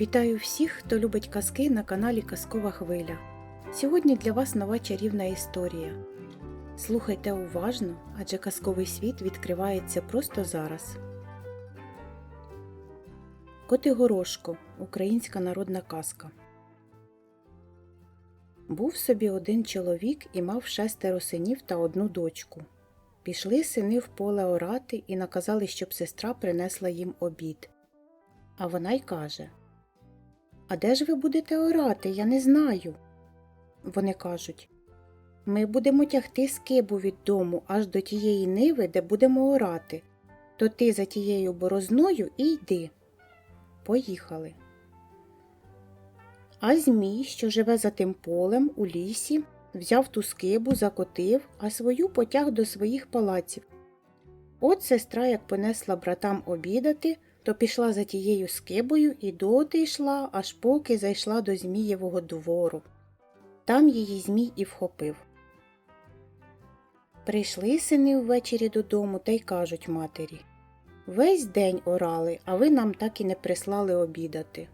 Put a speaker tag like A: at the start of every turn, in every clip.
A: Вітаю всіх, хто любить казки на каналі Казкова Хвиля. Сьогодні для вас нова чарівна історія. Слухайте уважно, адже казковий світ відкривається просто зараз. Котигорошко Українська народна казка. Був собі один чоловік і мав шестеро синів та одну дочку. Пішли сини в поле орати і наказали, щоб сестра принесла їм обід. А вона й каже А де ж ви будете орати? Я не знаю. Вони кажуть Ми будемо тягти скибу від дому аж до тієї ниви, де будемо орати. То ти за тією борозною і йди. Поїхали. А Змій, що живе за тим полем у лісі, взяв ту скибу, закотив, а свою потяг до своїх палаців. От сестра, як понесла братам обідати, то пішла за тією скибою і доти йшла, аж поки зайшла до Змієвого двору. Там її Змій і вхопив. Прийшли сини ввечері додому та й кажуть матері Весь день орали, а ви нам так і не прислали обідати.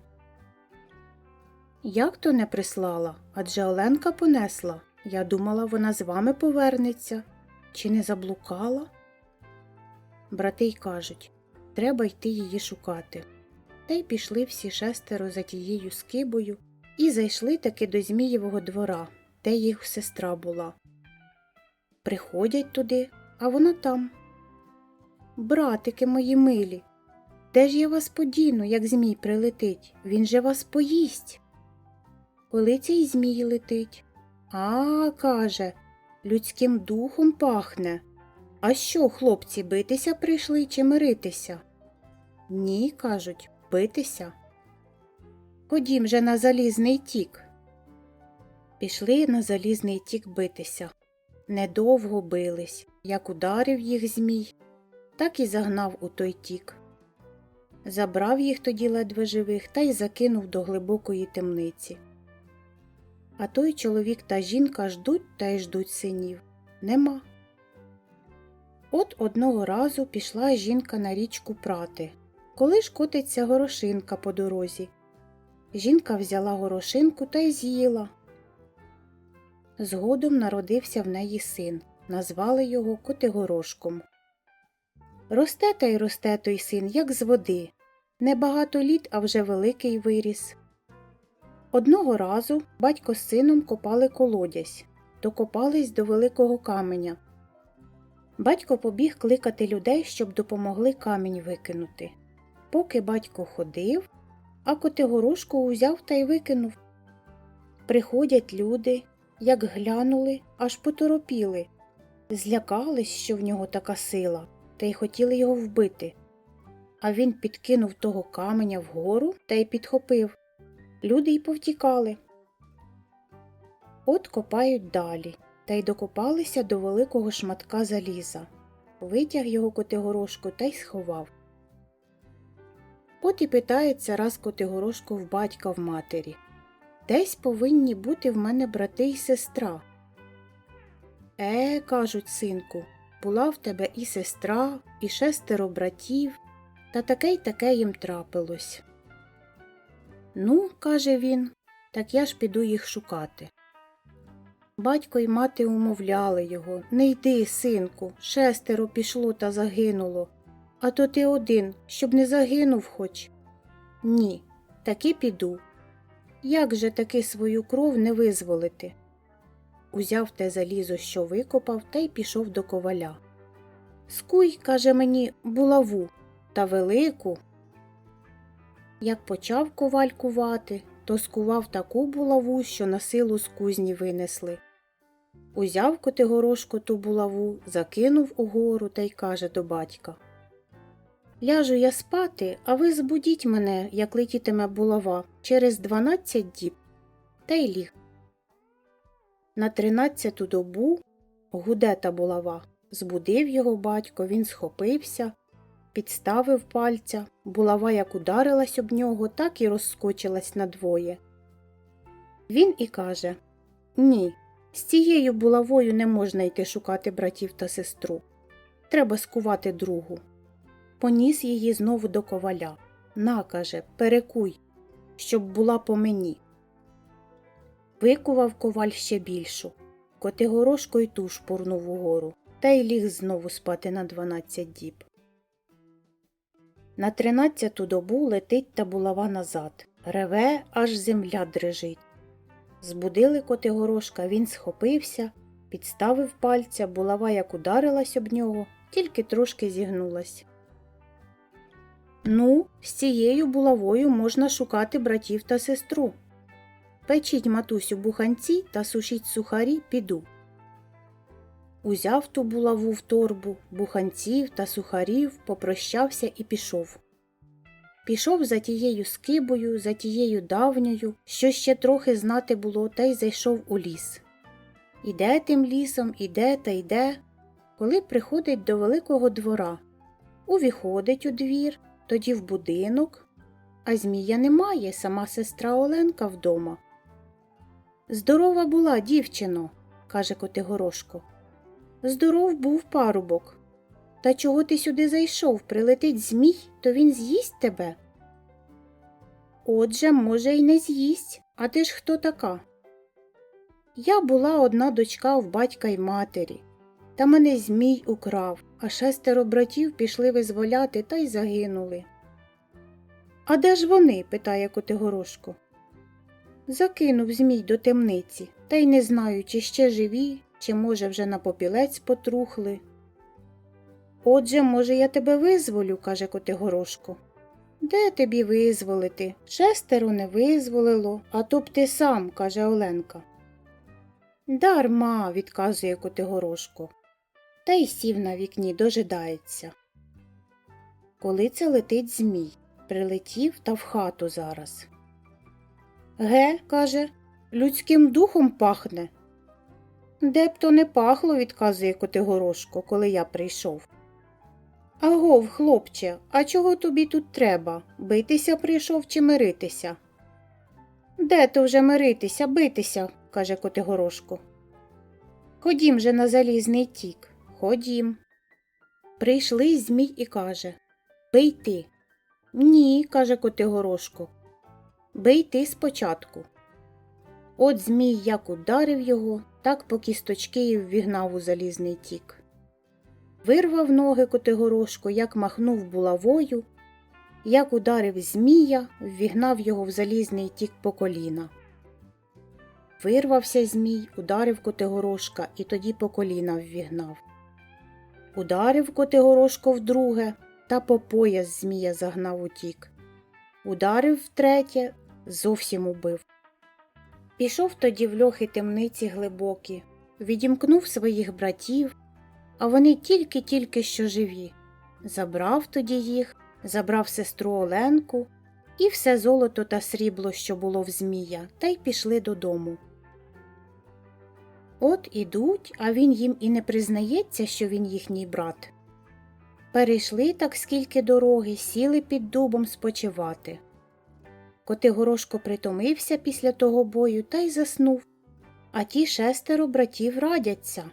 A: Як то не прислала? Адже Оленка понесла. Я думала, вона з вами повернеться. Чи не заблукала? Брати й кажуть треба йти її шукати. Та й пішли всі шестеро за тією скибою і зайшли таки до Змієвого двора, де їх сестра була. Приходять туди, а вона там. Братики мої милі, де ж я вас подіну, як Змій прилетить? Він же вас поїсть. Коли цей Змій летить? А, каже, людським духом пахне. А що, хлопці, битися прийшли чи миритися? Ні, кажуть, битися. Ходім же на залізний тік. Пішли на залізний тік битися. Недовго бились, як ударив їх Змій, так і загнав у той тік. Забрав їх тоді ледве живих та й закинув до глибокої темниці. А той чоловік та жінка ждуть та й ждуть синів. Нема. От одного разу пішла жінка на річку прати. Коли ж котиться горошинка по дорозі. Жінка взяла горошинку та й з'їла. Згодом народився в неї син. Назвали його Котигорошком. Росте та й росте той син, як з води. Небагато літ, а вже великий виріс. Одного разу батько з сином копали колодязь, докопались до великого каменя. Батько побіг кликати людей, щоб допомогли камінь викинути. Поки батько ходив, а Котигорошко узяв та й викинув. Приходять люди, як глянули, аж поторопіли, злякались, що в нього така сила, та й хотіли його вбити. А він підкинув того каменя вгору та й підхопив. Люди й повтікали. От копають далі, та й докопалися до великого шматка заліза. Витяг його Котигорошко та й сховав. От і питається раз Котигорошко в батька в матері. Десь повинні бути в мене брати й сестра. Е, кажуть, синку, була в тебе і сестра, і шестеро братів, та таке й таке їм трапилось. Ну, каже він, так я ж піду їх шукати. Батько й мати умовляли його Не йди, синку, шестеро пішло та загинуло. А то ти один, щоб не загинув хоч. Ні, таки піду. Як же таки свою кров не визволити? Узяв те залізо, що викопав, та й пішов до коваля. Скуй, каже мені, булаву та велику. Як почав коваль кувати, то скував таку булаву, що на силу з кузні винесли. Узяв Котигорошко ту булаву, закинув угору та й каже до батька Ляжу я спати, а ви збудіть мене, як летітиме булава, через дванадцять діб. Та й ліг. На тринадцяту добу гуде та булава. Збудив його батько, він схопився, підставив пальця, булава як ударилась об нього, так і розскочилась надвоє. Він і каже Ні, з цією булавою не можна йти шукати братів та сестру. Треба скувати другу. Поніс її знову до коваля. На, каже, перекуй. щоб була по мені. Викував коваль ще більшу. Котигорошко й ту шпурнув угору, та й ліг знову спати на дванадцять діб. На тринадцяту добу летить та булава назад. Реве, аж земля дрижить. Збудили Котигорошка, він схопився, підставив пальця, булава як ударилась об нього, тільки трошки зігнулась. Ну, з цією булавою можна шукати братів та сестру. Печіть матусю буханці та сушіть сухарі, піду. Узяв ту булаву в торбу, буханців та сухарів, попрощався і пішов. Пішов за тією скибою, за тією давньою, що ще трохи знати було, та й зайшов у ліс. Іде тим лісом, іде та йде, коли приходить до великого двора. Увіходить у двір, тоді в будинок, а змія немає, сама сестра Оленка вдома. Здорова була, дівчино, каже Котигорошко. Здоров був парубок. Та чого ти сюди зайшов? Прилетить змій, то він з'їсть тебе. Отже, може, й не з'їсть, а ти ж хто така? Я була одна дочка в батька й матері, та мене змій украв, а шестеро братів пішли визволяти та й загинули. А де ж вони? питає Котигорошко. Закинув змій до темниці, та й не знаю, чи ще живі, чи, може, вже на попілець потрухли. Отже, може, я тебе визволю, каже Котигорошко. Де тобі визволити? Шестеро не визволило, а то б ти сам, каже Оленка. Дарма, відказує Котигорошко, та й сів на вікні дожидається. Коли це летить змій, прилетів та в хату зараз. Ге, каже, людським духом пахне. Де б то не пахло, відказує Котигорошко, коли я прийшов. Агов, хлопче, а чого тобі тут треба? Битися прийшов чи миритися? Де то вже миритися, битися, каже Котигорошко. Ходім же на залізний тік. Ходім. Прийшли змій і каже Бий ти. Ні, каже Котигорошко. Бий ти спочатку. От Змій як ударив його, так по кісточки й ввігнав у залізний тік. Вирвав ноги Котигорошко, як махнув булавою, як ударив Змія, ввігнав його в залізний тік по коліна. Вирвався Змій, ударив Котигорошка і тоді по коліна ввігнав. Ударив Котигорошко вдруге та по пояс Змія загнав утік. Ударив втретє, зовсім убив. Пішов тоді в льохи темниці глибокі, відімкнув своїх братів, а вони тільки-тільки що живі. Забрав тоді їх, забрав сестру Оленку і все золото та срібло, що було в Змія, та й пішли додому. От ідуть, а він їм і не признається, що він їхній брат. Перейшли так скільки дороги, сіли під дубом спочивати. Котигорошко притомився після того бою та й заснув, а ті шестеро братів радяться.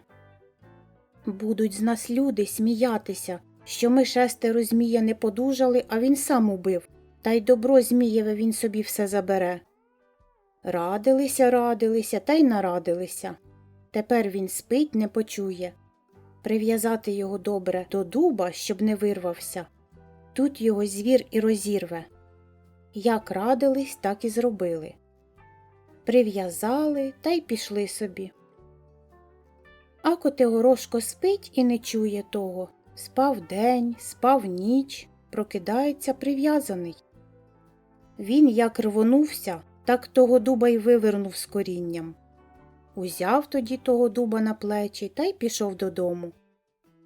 A: Будуть з нас люди сміятися, що ми шестеро змія не подужали, а він сам убив, та й добро Змієве він собі все забере. Радилися, радилися та й нарадилися. Тепер він спить, не почує. Прив'язати його добре до дуба, щоб не вирвався. Тут його звір і розірве. Як радились, так і зробили. Прив'язали та й пішли собі. А Котигорошко спить і не чує того. Спав день, спав ніч, прокидається прив'язаний. Він як рвонувся, так того дуба й вивернув з корінням. Узяв тоді того дуба на плечі та й пішов додому.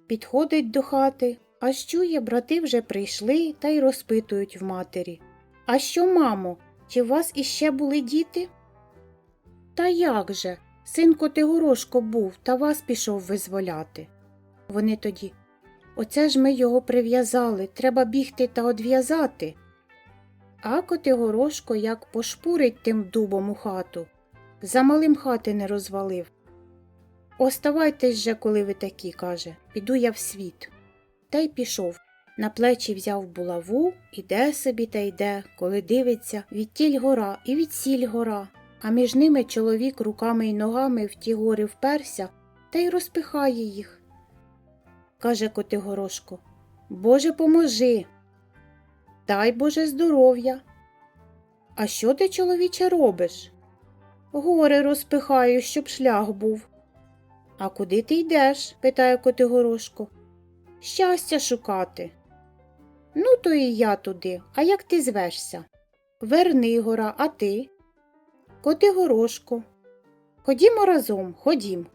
A: Підходить до хати, аж чує, брати вже прийшли та й розпитують в матері. А що, мамо, чи у вас іще були діти? Та як же? Син Котигорошко був та вас пішов визволяти. Вони тоді. Оце ж ми його прив'язали, треба бігти та одв'язати. А Котигорошко як пошпурить тим дубом у хату. За малим хати не розвалив. Оставайтесь же, коли ви такі, каже, піду я в світ. Та й пішов. На плечі взяв булаву, іде собі та йде, коли дивиться відтіль гора і відсіль гора, а між ними чоловік руками й ногами в ті гори вперся та й розпихає їх. Каже Котигорошко, Боже, поможи. Дай Боже здоров'я. А що ти, чоловіче, робиш? Гори розпихаю, щоб шлях був. А куди ти йдеш? питає Котигорошко. Щастя шукати. Ну, то і я туди, а як ти звешся? Вернигора, а ти? Котигорошко. Ходімо разом, ходім.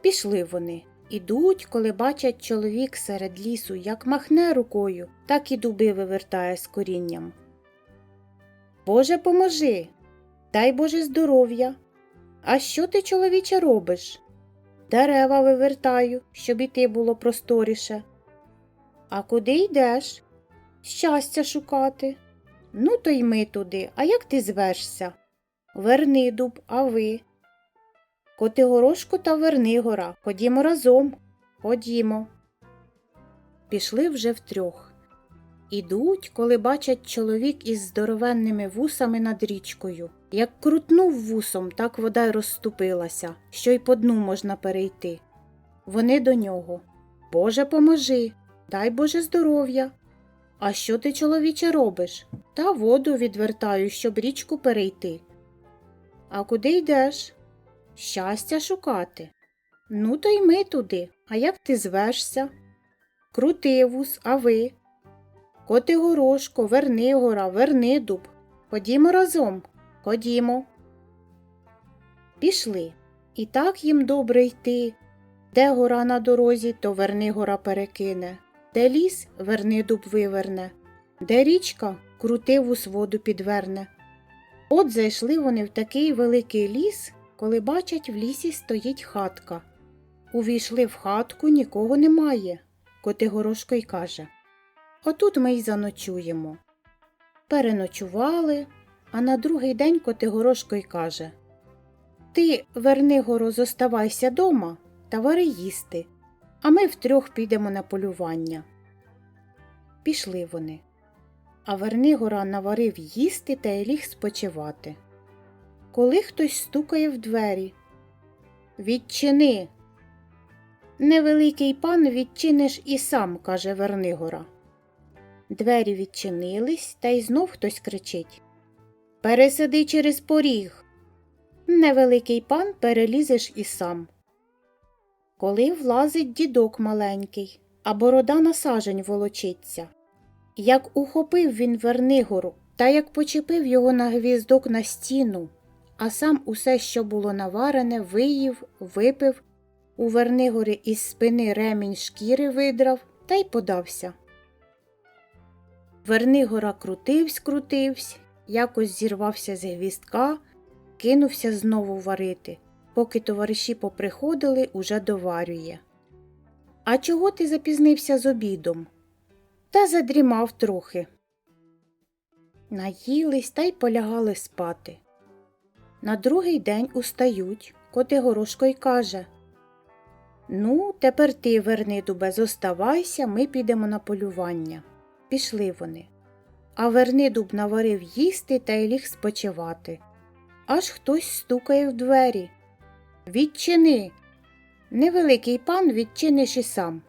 A: Пішли вони. Ідуть, коли бачать чоловік серед лісу, як махне рукою, так і дуби вивертає з корінням. Боже, поможи, дай Боже здоров'я. А що ти, чоловіче, робиш? Дерева вивертаю, щоб іти було просторіше. А куди йдеш? Щастя шукати. Ну, то й ми туди, а як ти звешся? Верни дуб, а ви? Котигорошко та Вернигора, ходімо разом. Ходімо. Пішли вже втрьох. Ідуть, коли бачать чоловік із здоровенними вусами над річкою. Як крутнув вусом, так вода й розступилася, що й по дну можна перейти. Вони до нього. Боже, поможи, дай Боже здоров'я. А що ти, чоловіче, робиш? Та воду відвертаю, щоб річку перейти. А куди йдеш? Щастя шукати. Ну, то й ми туди. А як ти звешся? Крутивус, а ви? Котигорошко, Вернигора, Вернидуб. Ходімо разом. Ходімо. Пішли. І так їм добре йти. Де гора на дорозі, то Вернигора перекине, де ліс Вернидуб виверне, де річка крутивус воду підверне. От зайшли вони в такий великий ліс, коли бачать, в лісі стоїть хатка. Увійшли в хатку, нікого немає. Котигорошко й каже Отут ми й заночуємо. Переночували, а на другий день Котигорошко й каже Ти, Вернигоро, зоставайся дома та вари їсти, а ми втрьох підемо на полювання. Пішли вони. А Вернигора наварив їсти та й ліг спочивати. Коли хтось стукає в двері. Відчини. Невеликий пан відчиниш і сам, каже Вернигора. Двері відчинились, та й знов хтось кричить Пересиди через поріг. Невеликий пан перелізеш і сам. Коли влазить дідок маленький, а борода на сажень волочиться. Як ухопив він Вернигору, та як почепив його на гвіздок на стіну, а сам усе, що було наварене, виїв, випив, у Вернигорі із спини ремінь шкіри видрав та й подався. Вернигора крутивсь, крутивсь, якось зірвався з гвіздка, кинувся знову варити, поки товариші поприходили, уже доварює. А чого ти запізнився з обідом? Та задрімав трохи. Наїлись та й полягали спати. На другий день устають, Котигорошко й каже Ну, тепер ти, Вернидубе, зоставайся, ми підемо на полювання. Пішли вони. А Вернидуб наварив їсти та й ліг спочивати. Аж хтось стукає в двері. Відчини. Невеликий пан відчиниш і сам.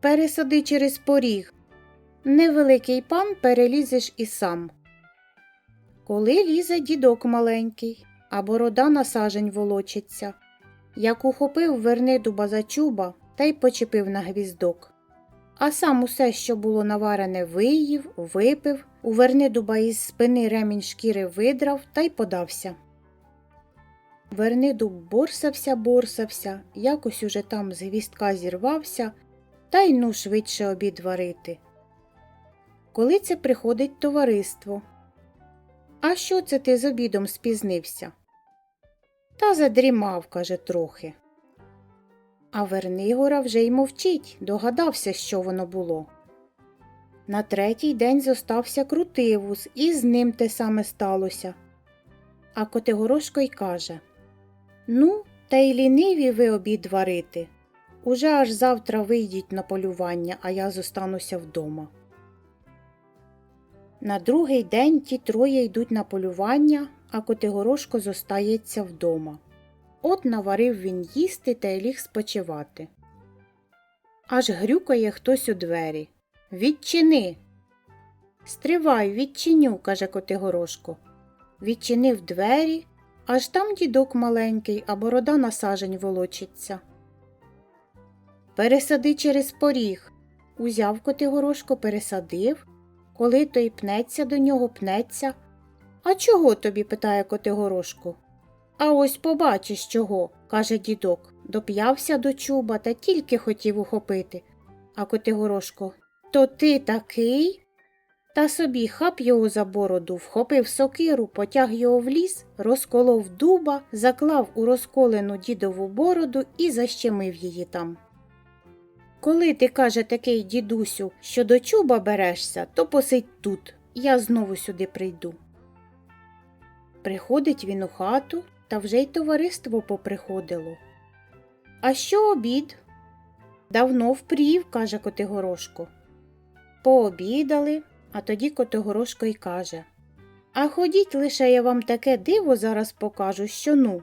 A: Пересади через поріг. Невеликий пан перелізеш і сам. Коли лізе дідок маленький, а борода на сажень волочиться, як ухопив Вернидуба за чуба та й почепив на гвіздок. А сам усе, що було наварене, виїв, випив, у Вернидуба із спини ремінь шкіри видрав та й подався. Вернидуб борсався, борсався, якось уже там з гвіздка зірвався, та й ну швидше обід варити. Коли це приходить товариство. А що це ти з обідом спізнився? Та задрімав, каже, трохи. А Вернигора вже й мовчить, догадався, що воно було. На третій день зостався крутивус, і з ним те саме сталося. А Котигорошко й каже Ну, та й ліниві ви обід варити. Уже аж завтра вийдіть на полювання, а я зостануся вдома. На другий день ті троє йдуть на полювання, а Котигорошко зостається вдома. От наварив він їсти та й ліг спочивати. Аж грюкає хтось у двері. Відчини. Стривай, відчиню, каже Котигорошко. Відчинив двері, аж там дідок маленький, а борода на сажень волочиться. Пересади через поріг. Узяв Котигорошко, пересадив. Коли той пнеться до нього, пнеться. А чого тобі? питає Котигорошко. А ось побачиш чого, каже дідок. Доп'явся до чуба та тільки хотів ухопити. А Котигорошко, то ти такий? Та собі хап його за бороду, вхопив сокиру, потяг його в ліс, розколов дуба, заклав у розколену дідову бороду і защемив її там. Коли ти, каже такий дідусю, що до чуба берешся, то посидь тут, я знову сюди прийду. Приходить він у хату, та вже й товариство поприходило. А що обід? Давно впрів, каже Котигорошко. Пообідали, а тоді Котигорошко й каже А ходіть лише я вам таке диво зараз покажу, що ну.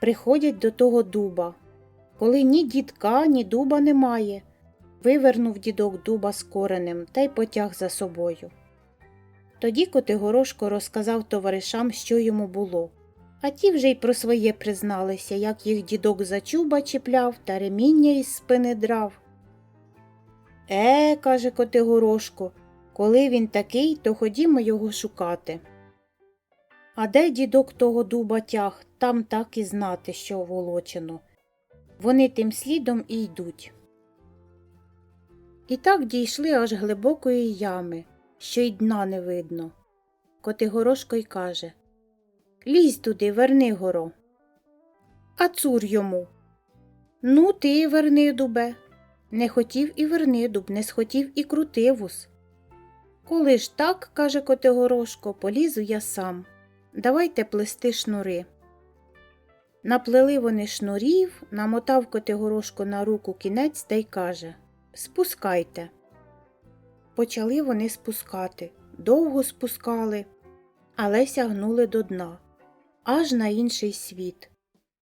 A: Приходять до того дуба. Коли ні дідка, ні дуба немає. Вивернув дідок дуба з коренем та й потяг за собою. Тоді Котигорошко розказав товаришам, що йому було, а ті вже й про своє призналися, як їх дідок за чуба чіпляв та реміння із спини драв. Е, каже Котигорошко, коли він такий, то ходімо його шукати. А де дідок того дуба тяг, там так і знати, що волочено. Вони тим слідом і йдуть. І так дійшли аж глибокої ями, що й дна не видно. Котигорошко й каже Лізь туди, верни горо. А цур йому. Ну, ти верни дубе. Не хотів і верни дуб, не схотів і крутивус. Коли ж так, каже Котигорошко, полізу я сам. Давайте плести шнури. Наплели вони шнурів, намотав Котигорошко на руку кінець та й каже Спускайте. Почали вони спускати, довго спускали, але сягнули до дна, аж на інший світ.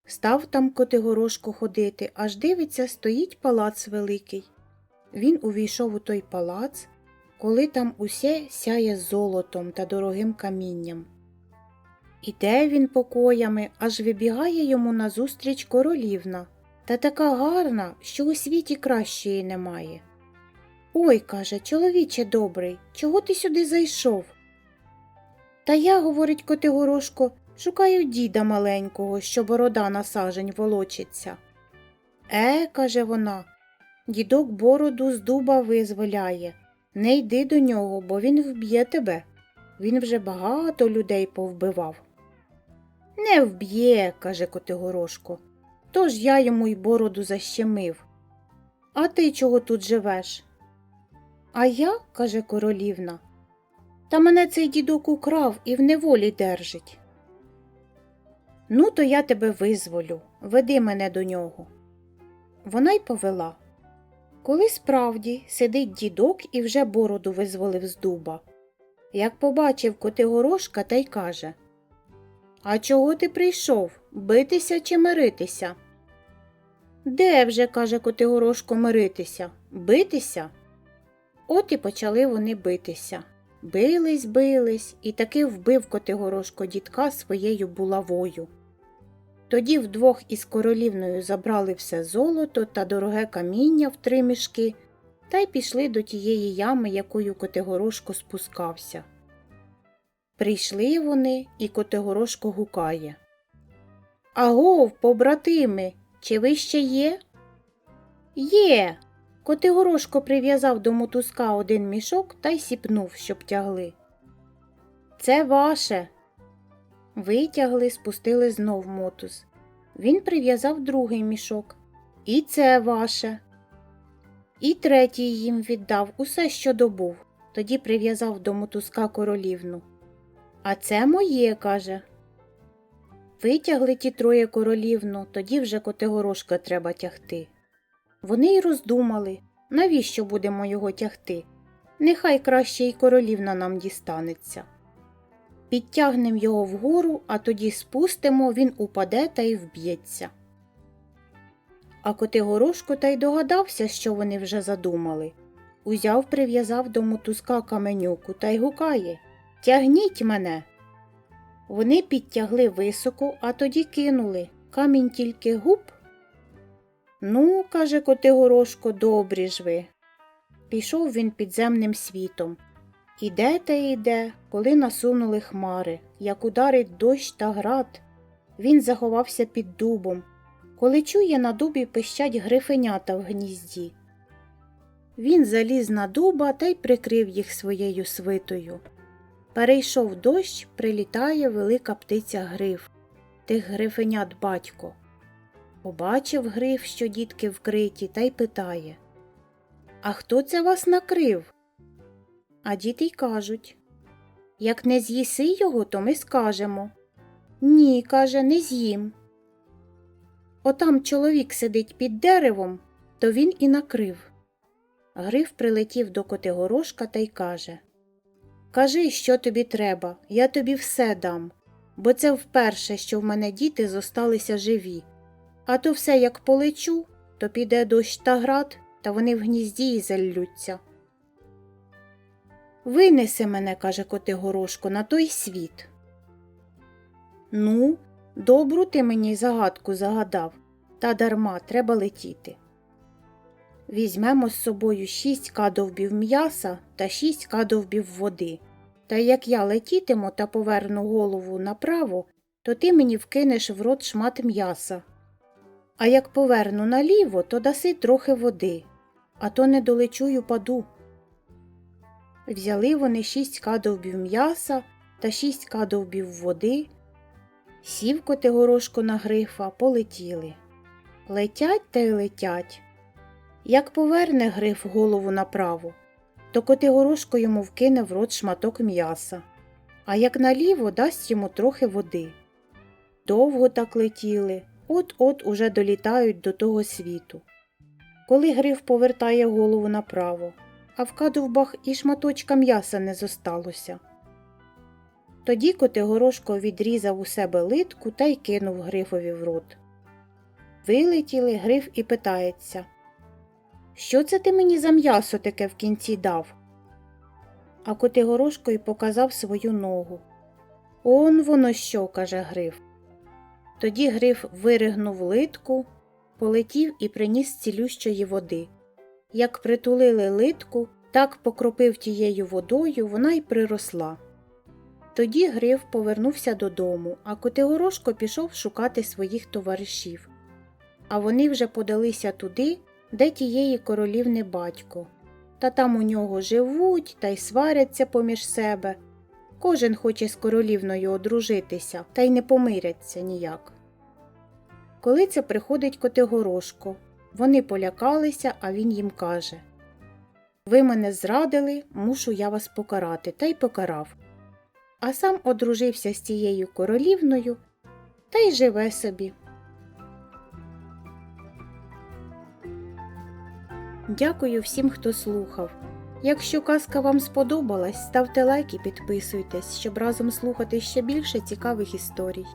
A: Став там Котигорошко ходити, аж дивиться, стоїть палац великий. Він увійшов у той палац, коли там усе сяє золотом та дорогим камінням. Іде він покоями, аж вибігає йому назустріч королівна, та така гарна, що у світі кращої немає. Ой, каже, чоловіче добрий, чого ти сюди зайшов? Та я, говорить Котигорошко, шукаю діда маленького, що борода на сажень волочиться. Е, каже вона, дідок бороду з дуба визволяє. Не йди до нього, бо він вб'є тебе. Він вже багато людей повбивав. Не вб'є, каже Котигорошко, тож я йому й бороду защемив. А ти чого тут живеш? А я, каже королівна, та мене цей дідок украв і в неволі держить. Ну, то я тебе визволю, веди мене до нього. Вона й повела. Коли справді сидить дідок і вже бороду визволив з дуба. Як побачив Котигорошка, та й каже А чого ти прийшов? Битися чи миритися? Де вже, каже Котигорошко, миритися? Битися? От і почали вони битися. Бились, бились, і таки вбив Котигорошко дідка своєю булавою. Тоді вдвох із королівною забрали все золото та дороге каміння в три мішки та й пішли до тієї ями, якою Котигорошко спускався. Прийшли вони, і Котигорошко гукає. Агов, побратими, чи ви ще є? Є. Котигорошко прив'язав до мотузка один мішок та й сіпнув, щоб тягли. Це ваше. Витягли, спустили знов мотуз. Він прив'язав другий мішок. І це ваше. І третій їм віддав усе, що добув. Тоді прив'язав до мотузка королівну. А це моє, каже. Витягли ті троє королівну, тоді вже Котигорошка треба тягти. Вони й роздумали, навіщо будемо його тягти? Нехай краще й королівна нам дістанеться. Підтягнем його вгору, а тоді спустимо, він упаде та й вб'ється. А Котигорошко та й догадався, що вони вже задумали. Узяв, прив'язав до мотузка каменюку та й гукає Тягніть мене. Вони підтягли високо, а тоді кинули. Камінь тільки гуп. Ну, каже Котигорошко, добрі ж ви. Пішов він підземним світом. Іде та йде, коли насунули хмари, як ударить дощ та град. Він заховався під дубом, коли чує на дубі пищать грифенята в гнізді. Він заліз на дуба та й прикрив їх своєю свитою. Перейшов дощ, прилітає велика птиця гриф, тих грифенят батько. Побачив гриф, що дітки вкриті, та й питає А хто це вас накрив? А діти й кажуть Як не з'їси його, то ми скажемо. Ні, каже, не з'їм. Отам чоловік сидить під деревом, то він і накрив. Гриф прилетів до Котигорошка та й каже Кажи, що тобі треба, я тобі все дам, бо це вперше, що в мене діти зосталися живі. А то все як полечу, то піде дощ та град, та вони в гнізді й заллються. Винеси мене, каже Котигорошко, на той світ. Ну, добру ти мені загадку загадав, та дарма треба летіти. Візьмемо з собою шість кадовбів м'яса та шість кадовбів води. Та як я летітиму та поверну голову направо, то ти мені вкинеш в рот шмат м'яса. А як поверну наліво, то даси трохи води, а то не долечу й упаду. Взяли вони шість кадовбів м'яса та шість кадовбів води. Сів Котигорошко на грифа, полетіли. Летять та й летять. Як поверне гриф голову направо, то Котигорошко йому вкине в рот шматок м'яса, а як наліво дасть йому трохи води. Довго так летіли, от-от уже долітають до того світу. Коли гриф повертає голову направо, а в кадовбах і шматочка м'яса не зосталося. Тоді Котигорошко відрізав у себе литку та й кинув грифові в рот. Вилетіли гриф і питається Що це ти мені за м'ясо таке в кінці дав? А Котигорошко й показав свою ногу. Он воно що, каже гриф. Тоді гриф виригнув литку, полетів і приніс цілющої води. Як притулили литку, так покропив тією водою, вона й приросла. Тоді Гриф повернувся додому, а Котигорошко пішов шукати своїх товаришів. А вони вже подалися туди, де тієї королівни батько. Та там у нього живуть та й сваряться поміж себе. Кожен хоче з королівною одружитися, та й не помиряться ніяк. Коли це приходить Котигорошко, вони полякалися, а він їм каже Ви мене зрадили, мушу я вас покарати, та й покарав а сам одружився з тією королівною та й живе собі. Дякую всім, хто слухав. Якщо казка вам сподобалась, ставте лайк і підписуйтесь, щоб разом слухати ще більше цікавих історій.